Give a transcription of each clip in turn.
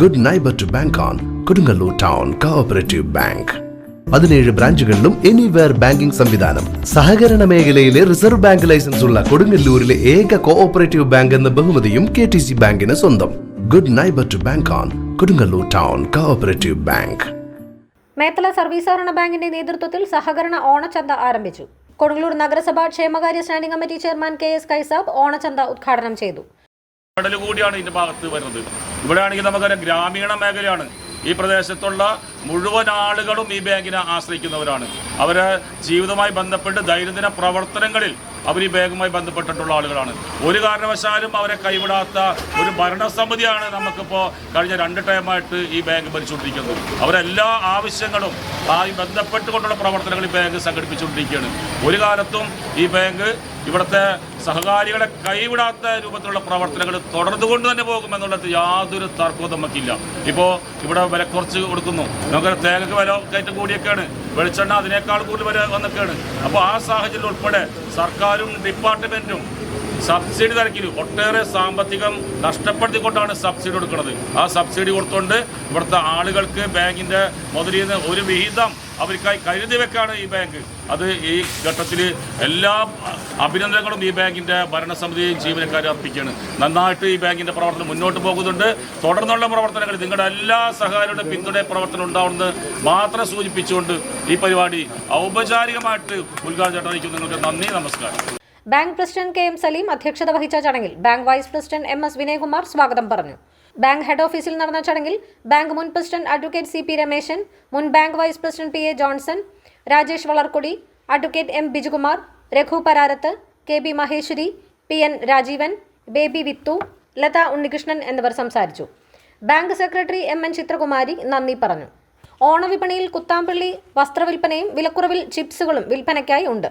Good neighbour to bank on Kodungallur town cooperative bank പതിനേഴ് ബ്രാഞ്ചുകളിലും anywhere banking സംവിധാനം. സഹകരണ മേഖലയിലെ റിസർവ് ബാങ്ക് ലൈസൻസ് ഉള്ള കൊടുങ്ങല്ലൂരിലെ ഏക കോഓപ്പറേറ്റീവ് ബാങ്ക് എന്ന ബഹുമതിയും കെ ടി സി ബാങ്കിന് സ്വന്തം. Good neighbour to bank on Kodungallur town cooperative bank Methala സർവീസാരണ ബാങ്കിന്റെ നേതൃത്വത്തിൽ സഹകരണ ഓണച്ചന്ത ആരംഭിച്ചു. കൊടുങ്ങല്ലൂർ നഗരസഭാ ക്ഷേമകാര്യ standing committee chairman K S Kaisab ഓണച്ചന്ത ഉദ്ഘാടനം ചെയ്തു. കടൽ കൂടിയാണ് ഇതിന്റെ ഭാഗത്ത് വരുന്നത്. ഇവിടെ ആണെങ്കിൽ നമുക്കറിയാം ഗ്രാമീണ മേഖലയാണ്. ഈ പ്രദേശത്തുള്ള മുഴുവൻ ആളുകളും ഈ ബാങ്കിനെ ആശ്രയിക്കുന്നവരാണ്. അവരെ ജീവിതവുമായി ബന്ധപ്പെട്ട് ദൈനംദിന പ്രവർത്തനങ്ങളിൽ അവർ ഈ ബാങ്കുമായി ബന്ധപ്പെട്ടിട്ടുള്ള ആളുകളാണ്. ഒരു കാരണവശാലും അവരെ കൈവിടാത്ത ഒരു ഭരണസമിതിയാണ് നമുക്കിപ്പോൾ കഴിഞ്ഞ രണ്ട് ടൈമായിട്ട് ഈ ബാങ്ക് ഭരിച്ചുകൊണ്ടിരിക്കുന്നത്. അവരെല്ലാ ആവശ്യങ്ങളും ആയി ബന്ധപ്പെട്ടുകൊണ്ടുള്ള പ്രവർത്തനങ്ങൾ ഈ ബാങ്ക് സംഘടിപ്പിച്ചുകൊണ്ടിരിക്കുകയാണ്. ഒരു കാലത്തും ഈ ബാങ്ക് ഇവിടുത്തെ സഹകാരികളെ കൈവിടാത്ത രൂപത്തിലുള്ള പ്രവർത്തനങ്ങൾ തുടർന്നുകൊണ്ട് തന്നെ പോകുമെന്നുള്ളത് യാതൊരു തർക്കവും നമുക്കില്ല. ഇപ്പോൾ ഇവിടെ വില കുറച്ച് കൊടുക്കുന്നു. നമുക്ക് തേങ്ങക്ക് വില കയറ്റം കൂടിയൊക്കെയാണ്. വെളിച്ചെണ്ണ അതിനേക്കാൾ കൂടുതൽ വില വന്നൊക്കെയാണ്. അപ്പോൾ ആ സാഹചര്യം ഉൾപ്പെടെ സർക്കാരും ഡിപ്പാർട്ട്മെന്റും സബ്സിഡി തരക്കിൽ ഒട്ടേറെ സാമ്പത്തികം നഷ്ടപ്പെടുത്തിക്കൊണ്ടാണ് സബ്സിഡി കൊടുക്കുന്നത്. ആ സബ്സിഡി കൊടുത്തുകൊണ്ട് ഇവിടുത്തെ ആളുകൾക്ക് ബാങ്കിന്റെ മുതലിൽ നിന്ന് ഒരു വിഹിതം അവർക്കായി കരുതി വെക്കാണ് ഈ ബാങ്ക്. അത് ഈ ഘട്ടത്തിൽ എല്ലാ അഭിനന്ദനങ്ങളും ഈ ബാങ്കിന്റെ ഭരണസമിതിയും ജീവനക്കാരും അർപ്പിക്കുകയാണ്. നന്നായിട്ട് ഈ ബാങ്കിന്റെ പ്രവർത്തനം മുന്നോട്ട് പോകുന്നുണ്ട്. തുടർന്നുള്ള പ്രവർത്തനങ്ങൾ നിങ്ങളുടെ എല്ലാ സഹകാരിയുടെ പിന്തുണ പ്രവർത്തനം ഉണ്ടാവുമെന്ന് മാത്രം സൂചിപ്പിച്ചുകൊണ്ട് ഈ പരിപാടി ഔപചാരികമായിട്ട് ഉദ്ഘാടനം ചെയ്തു. നിങ്ങൾക്ക് നന്ദി നമസ്കാരം. Bank president K M Saleem അധ്യക്ഷത വഹിച്ച ചടങ്ങിൽ bank vice president M S Vinayakumar സ്വാഗതം പറഞ്ഞു. ബാങ്ക് ഹെഡ് ഓഫീസിൽ നടന്ന ചടങ്ങിൽ ബാങ്ക് മുൻ president advocate C P Rameshan മുൻ bank vice president P A Johnson Rajesh Valarkudi advocate M Bijukumar Raghu Pararath K B Maheshwari P N Rajeevan Baby വിത്തു Latha Unnikrishnan എന്നിവർ സംസാരിച്ചു. Bank secretary M N Chithrakumari നന്ദി പറഞ്ഞു. ഓണവിപണിയിൽ കുത്താമ്പള്ളി വസ്ത്രവിൽപ്പനയും വിലക്കുറവിൽ ചിപ്സുകളും വിൽപ്പനയ്ക്കായി ഉണ്ട്.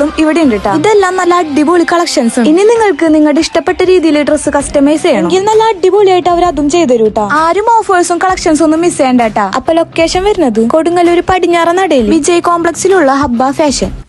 ഡ്രസ്സുകളും ഇവിടെ ഉണ്ട് കേട്ടോ ഇതെല്ലാം നല്ല അടിപൊളി കളക്ഷൻസ് ഇനി നിങ്ങൾക്ക് നിങ്ങളുടെ ഇഷ്ടപ്പെട്ട രീതിയിൽ ഡ്രസ്സ് കസ്റ്റമൈസ് ചെയ്യണം. എങ്കിൽ നല്ല അടിപൊളിയായിട്ട് അവർ അതും ചെയ്തു ആരും ഓഫേഴ്സും കളക്ഷൻസും ഒന്നും മിസ് ചെയ്യണ്ട കേട്ടോ അപ്പൊ ലൊക്കേഷൻ വരുന്നത്? കൊടുങ്ങല്ലൂർ പടിഞ്ഞാറ നടയിൽ വിജയ് കോംപ്ലക്സിലുള്ള ഹബ്ബ ഫാഷൻ